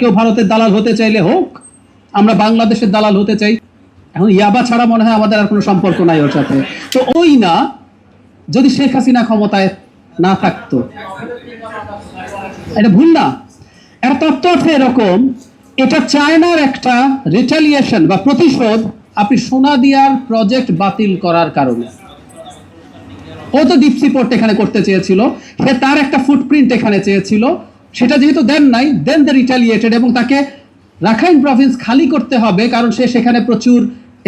কেউ ভারতের দালাল হতে চাইলে হোক, আমরা বাংলাদেশের দালাল হতে চাই। এখন ইয়াবা ছাড়া মনে হয় আমাদের আর কোনো সম্পর্ক নাই ওর সাথে। তো ওই না, যদি শেখ হাসিনা ক্ষমতায় না থাকতো। এটা ভুল না। একটা তত্ত্ব অর্থে এরকম, এটা চায়নার একটা রিটালিয়েশন বা প্রতিশোধ আপনি সোনা দিয়ার প্রজেক্ট বাতিল করার কারণে। ও তো ডিপসি পোর্ট এখানে করতে চেয়েছিল, সে তার একটা ফুটপ্রিন্ট এখানে চেয়েছিল সেটা যেহেতু দেন নাই দেন দ্য রিটালিয়েটেড এবং তাকে রাখাইন প্রভিন্স খালি করতে হবে, কারণ সে সেখানে প্রচুর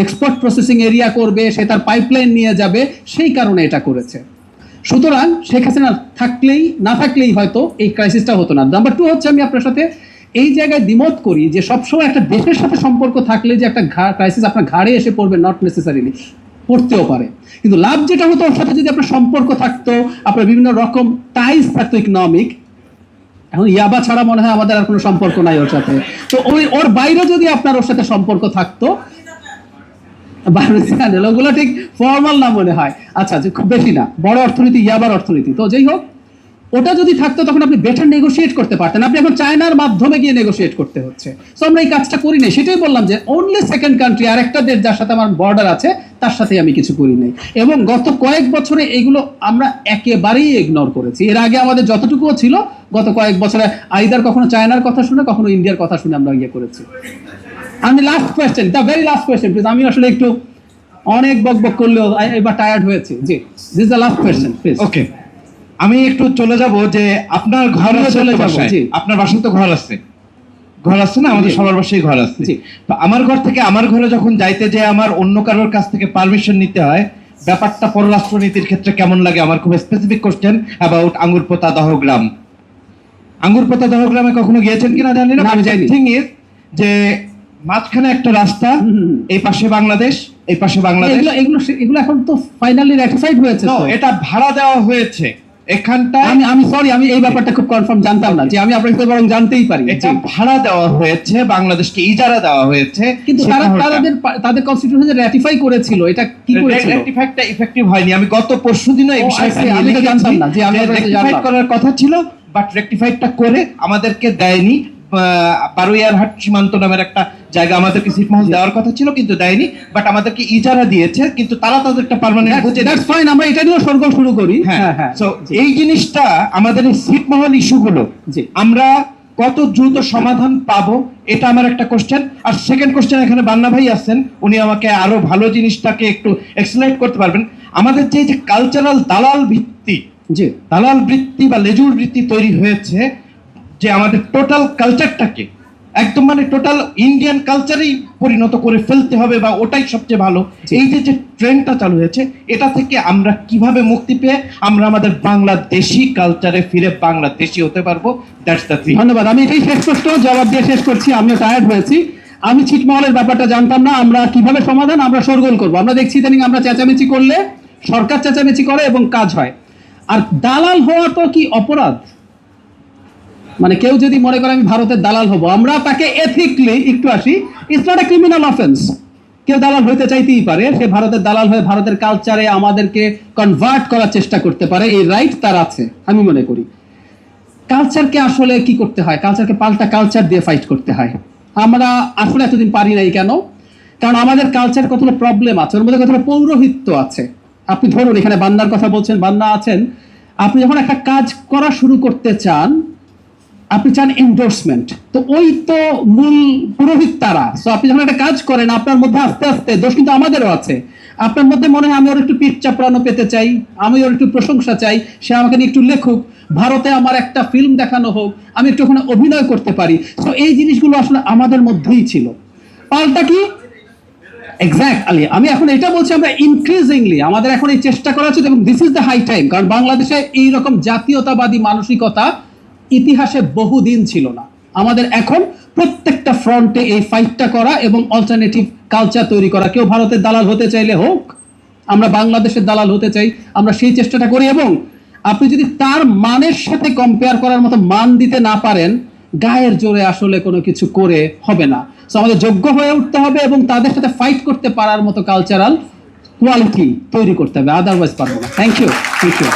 এক্সপোর্ট প্রসেসিং এরিয়া করবে, সে তার পাইপলাইন নিয়ে যাবে, সেই কারণে এটা করেছে। সুতরাং শেখ হাসিনা থাকলেই, না থাকলেই হয়তো এই ক্রাইসিসটা হতো না। নাম্বার টু হচ্ছে আমি আপনার সাথে এই জায়গায় দ্বিমত করি যে সবসময় একটা দেশের সাথে সম্পর্ক থাকলে যে একটা ক্রাইসিস আপনার ঘাড়ে এসে পড়বে নট নেসেসারিলি পড়তেও পারে। কিন্তু লাভ যেটা হতো, ওর সাথে যদি আপনার সম্পর্ক থাকতো, আপনার বিভিন্ন রকম টাইস থাকতো ইকনমিক এখন ইয়াবা ছাড়া মনে হয় আমাদের আর কোনো সম্পর্ক নাই ওর সাথে। তো ওই ওর বাইরে যদি আপনার ওর সাথে সম্পর্ক থাকতো ওগুলো ঠিক ফর্মাল না মনে হয়। আচ্ছা যে খুব বেশি না, বড় অর্থনীতি, ইয়াবার অর্থনীতি। তো যাই হোক, ওটা যদি থাকতো তখন আপনি বেটার নেগোশিয়েট করতে পারতেন। আপনি এখন চায়নার মাধ্যমে গিয়ে নেগোশিয়েট করতে হচ্ছে। সো আমরা এই কাজটা করি নাই। সেটাই বললাম যে অনলি সেকেন্ড কান্ট্রি আর একটা দেশ যার সাথে আমার বর্ডার আছে তার সাথে আমি কিছু করি নাই। এবং গত কয়েক বছরে এগুলো আমরা একেবারেই ইগনোর করেছি। এর আগে আমাদের যতটুকুও ছিল গত কয়েক বছরে আইদার কখনো চায়নার কথা শুনে কখনো ইন্ডিয়ার কথা শুনে আমরা ইয়ে করেছি। আমি last question the very last question please আমি আসলে একটু অনেক বক বক করলেও এবার টায়ার্ড হয়েছে। জি this the last question please okay আমি একটু চলে যাব যে আপনার ঘর চলে যাব। আপনার বাসন্ত ঘর আছে। ঘর আছে না? আমাদের সবার বাসায় ঘর আছে। তো আমার ঘর থেকে আমার ঘরে যখন যাইতে যে আমার অন্য কারোর কাছ থেকে পারমিশন নিতে হয় ব্যাপারটা পররাষ্ট্রনীতির ক্ষেত্রে কেমন লাগে? আমার খুব specific question about Angurpota Dahagram. Angurpota দহগ্রামে কখনো গিয়েছেন কিনা জানি না। থিং ইজ যে মাঝখানে একটা রাস্তা। এই পাশে বাংলাদেশ এই পাশে বাংলাদেশ। এগুলো এগুলো এখন তো ফাইনালি রেটিফাইড হয়েছে তো। এটা ভাড়া দেওয়া হয়েছে। এখানটায় আমি আমি সরি আমি এই ব্যাপারটা খুব কনফার্ম জানতাম না যে আমি আপনার বরং জানতেই পারি এটা ভাড়া দেওয়া হয়েছে বাংলাদেশকে ইজারা দেওয়া হয়েছে কিন্তু তারা তাদের তাদের কনস্টিটিউশন র্যাটিফাই করেছিল এটা কি করেছিল? র্যাটিফাইটা ইফেক্টিভ হয়নি। আমি গত পরশুদিনও এই বিষয়টা নিয়ে আমি তো জানতাম না, যে আমি। করার কথা ছিল বাট রেকটিফাইডটা করে আমাদেরকে দেয়নি। বারুইয়ারহাট সীমান্ত নামের একটা জায়গা আমাদেরকে সিটমহল দেওয়ার কথা ছিল কিন্তু দেয়নি বাট আমাদেরকে ইজারা দিয়েছে কিন্তু তারা তাদেরটা পার্মানেন্ট বুঝে দ্যাটস ফাইন আমরা এটা নিয়েও সরগোল শুরু করি। হ্যাঁ হ্যাঁ সো এই জিনিসটা আমাদের এই সিটমহল ইস্যুগুলো। আমরা কত দ্রুত সমাধান পাবো এটা আমার একটা কোশ্চেন আর সেকেন্ড কোশ্চেন এখানে বান্না ভাই আছেন উনি আমাকে আরও ভালো জিনিসটাকে একটু এক্সপ্লেন করতে পারবেন। আমাদের যে যে কালচারাল দালাল ভিত্তি যে দালাল বৃত্তি বা লেজুর বৃত্তি তৈরি হয়েছে যে আমাদের টোটাল কালচারটাকে একদম মানে টোটাল ইন্ডিয়ান কালচারেই পরিণত করে ফেলতে হবে বা ওটাই সবচেয়ে ভালো। এই যে যে ট্রেন্ডটা চালু হয়েছে এটা থেকে আমরা কীভাবে মুক্তি পেয়ে আমরা আমাদের বাংলাদেশি কালচারে ফিরে বাংলাদেশি হতে পারব? দ্যাটস দ্য থিং ধন্যবাদ। আমি এটাই শেষ প্রশ্ন জবাব দিয়ে শেষ করছি। আমিও টায়ার্ড হয়েছি। আমি ছিটমহলের ব্যাপারটা জানতাম না আমরা কীভাবে সমাধান আমরা সরগোল করব। আমরা দেখছি ইদানিং আমরা চেঁচামেচি করলে সরকার চেঁচামেচি করে এবং কাজ হয়। আর দালাল হওয়া তো কি অপরাধ? মানে কেউ যদি মনে করে আমি ভারতের দালাল হব, আমরা তাকে এথিকলি একটু আসি it's not a criminal offence কেউ দালাল হতে চাইতেই পারে, সে ভারতের দালাল হয়ে ভারতের কালচারে আমাদেরকে কনভার্ট করার চেষ্টা করতে পারে, এই রাইট তার আছে, আমি মনে করি। কালচারকে আসলে কি করতে হয়? কালচারকে পাল্টা কালচার দিয়ে ফাইট করতে হয়। আমরা আসলে এতদিন পারি নাই কেন? কারণ আমাদের কালচার কতগুলো প্রবলেম আছে, ওর মধ্যে কতগুলো পৌরোহিত্য আছে। আপনি ধরুন, এখানে বান্নার কথা বলছেন, বান্না আছেন। আপনি যখন একটা কাজ করা শুরু করতে চান আপনি চান এন্ডোর্সমেন্ট তো ওই তো মূল পুরোহিত তারা। তো আপনি যখন একটা কাজ করেন, আপনার মধ্যে আস্তে আস্তে দোষ কিন্তু আমাদেরও আছে। আপনার মধ্যে মনে হয় আমি ওর একটু পিঠ চাপড়ানো পেতে চাই, আমি ওর একটু প্রশংসা চাই, সে আমাকে নিয়ে একটু লেখুক, ভারতে আমার একটা ফিল্ম দেখানো হোক, আমি একটু ওখানে অভিনয় করতে পারি। তো এই জিনিসগুলো আসলে আমাদের মধ্যেই ছিল। পাল্টা কি? এক্স্যাক্টলি আমি এখন এটা বলছি, আমরা ইনক্রিজিংলি আমাদের এখন এই চেষ্টা করা উচিত, এবং this is the high time কারণ বাংলাদেশে এই রকম জাতীয়তাবাদী মানসিকতা ইতিহাসে বহুদিন ছিল না। আমাদের এখন প্রত্যেকটা ফ্রন্টে এই ফাইটটা করা এবং অল্টারনেটিভ কালচার তৈরি করা। কেউ ভারতের দালাল হতে চাইলে হোক, আমরা বাংলাদেশের দালাল হতে চাই, আমরা সেই চেষ্টাটা করি এবং আপনি যদি তার মানের সাথে কম্পেয়ার করার মতো মান দিতে না পারেন, গায়ের জোরে আসলে কোনো কিছু করে হবে না। সো আমাদের যোগ্য হয়ে উঠতে হবে এবং তাদের সাথে ফাইট করতে পারার মতো কালচারাল কোয়ালিটি তৈরি করতে হবে। আদারওয়াইজ পারব না। Thank you thank you